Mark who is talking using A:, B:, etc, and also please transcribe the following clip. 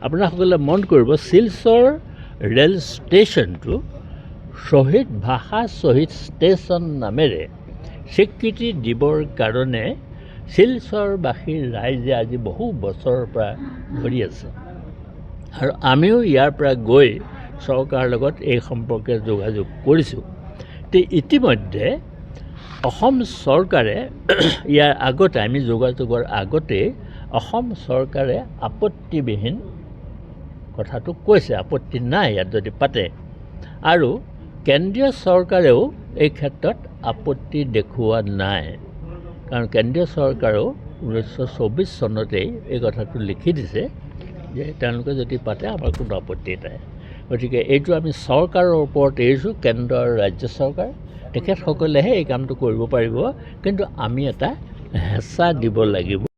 A: আপোনাসকলে মন কৰিব শিলচৰ ৰেল ষ্টেচনটো শ্বহীদ ভাষা শ্বহীদ ষ্টেচন নামেৰে স্বীকৃতি দিবৰ কাৰণে শিলচৰবাসীৰ ৰাইজে আজি বহু বছৰৰ পৰা ধৰি আছে। আৰু আমিও ইয়াৰ পৰা গৈ চৰকাৰৰ লগত এই সম্পৰ্কে যোগাযোগ কৰিছোঁ। তে ইতিমধ্যে অসম চৰকাৰে ইয়াৰ আগতে আমি যোগাযোগৰ আগতেই অসম চৰকাৰে আপত্তিবিহীন কথাটো কৈছে, আপত্তি নাই ইয়াত যদি পাতে। আৰু কেন্দ্ৰীয় চৰকাৰেও এই ক্ষেত্ৰত আপত্তি দেখুওৱা নাই। কাৰণ কেন্দ্ৰীয় চৰকাৰেও ঊনৈছশ চৌবিছ চনতেই এই কথাটো লিখি দিছে যে তেওঁলোকে যদি পাতে, আমাৰ কোনো আপত্তি নাই। গতিকে এইটো আমি চৰকাৰৰ ওপৰত এৰিছোঁ, কেন্দ্ৰ আৰু ৰাজ্য চৰকাৰ। তেখেতসকলেহে এই কামটো কৰিব পাৰিব। কিন্তু আমি এটা হেঁচা দিব লাগিব।